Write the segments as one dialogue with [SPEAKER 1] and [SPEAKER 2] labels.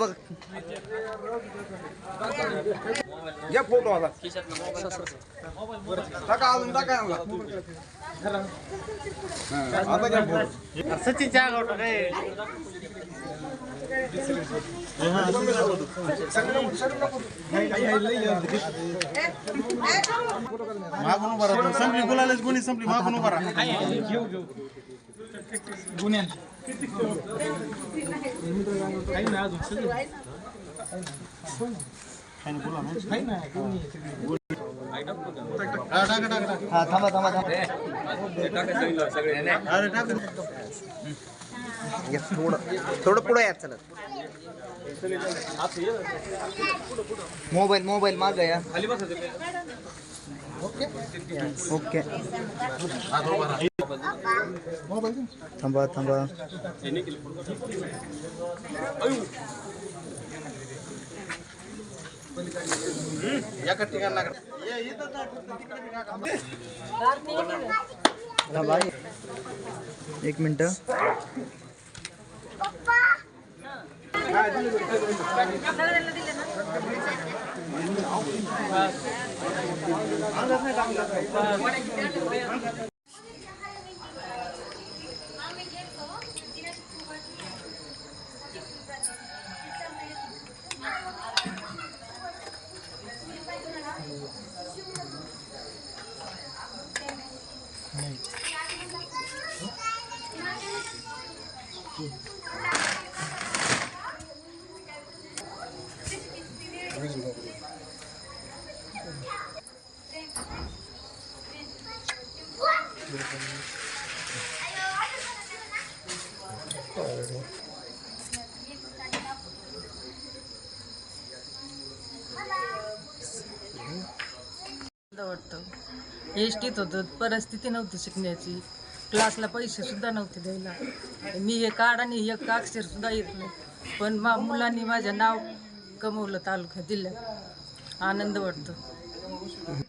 [SPEAKER 1] बघ.
[SPEAKER 2] घ्या फोटो आता. टाका अजून टाका यांना. हा, आता घ्या फोटो.
[SPEAKER 1] सचिन चागवतो रे
[SPEAKER 3] मागून उभा राहतो. संपली बोलायलाच कोणी संपली मागून उभा राहा टाका.
[SPEAKER 1] हा थांबा थांबा थोडं थोडं पुढे या. चला मोबाईल मोबाईल माग या ओके. थांबा थांबा
[SPEAKER 3] एका ठिकाणी लागला. ये,
[SPEAKER 1] थांबा एक मिनट
[SPEAKER 4] वाटतं. एस होतं. परिस्थिती नव्हती शिकण्याची. क्लासला पैसे सुद्धा नव्हते द्यायला. मी हे कार्ड आणि एक अक्षर सुद्धा येत नाही. पण मा मुलांनी माझं नाव कमवलं तालुक्यात जिल्ह्यात. आनंद वाटतो.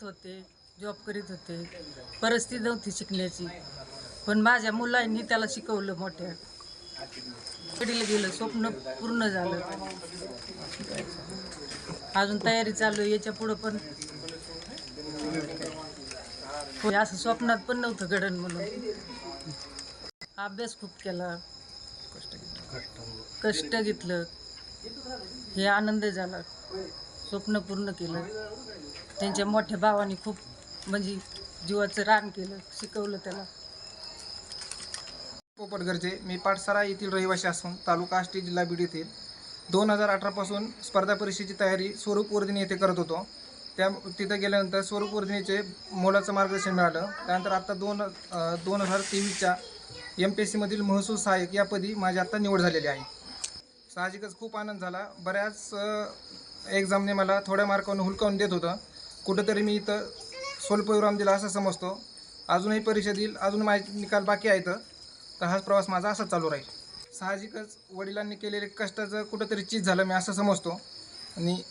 [SPEAKER 4] होते जॉब करीत होते. परिस्थिती नव्हती शिकण्याची. पण माझ्या मुलांनी त्याला शिकवलं मोठ्या. कडीला गेलं स्वप्न पूर्ण झालं. अजून तयारी चालू आहे याच्या पुढं पण होय असं स्वप्नात पण नव्हतं घडण म्हणून. अभ्यास खूप केला. कष्ट घेतलं. हे आनंद झाला. स्वप्न पूर्ण केलं. त्यांच्या मोठ्या भावाने खूप म्हणजे जीवाचं रान केलं शिकवलं त्याला.
[SPEAKER 5] पोपटगरचे मी पाठसारा येथील रहिवासी असून तालुका आष्टी जिल्हा बीड येथील दोन हजार अठरापासून स्पर्धा परीक्षेची तयारी स्वरूप वर्धिनी येथे करत होतो. त्या तिथं गेल्यानंतर स्वरूप वर्धिनीचे मोलाचं मार्गदर्शन मिळालं. त्यानंतर आता दोन दोन हजार तेवीसच्या एम पी एस सीमधील महसूल सहाय्यक या पदी माझी आता निवड झालेली आहे. साहजिकच खूप आनंद झाला. बऱ्याच एक्झामने मला थोड्या मार्कावरून हुलकावून देत होतं. कुठंतरी मी इथं स्वल्पविराम दिला असं समजतो. अजूनही परीक्षा देईल अजून माझे निकाल बाकी आहेत. तर हाच प्रवास माझा असाच चालू राहील. साहजिकच वडिलांनी केलेले कष्टाचं कुठंतरी चीज झालं मी असं समजतो. आणि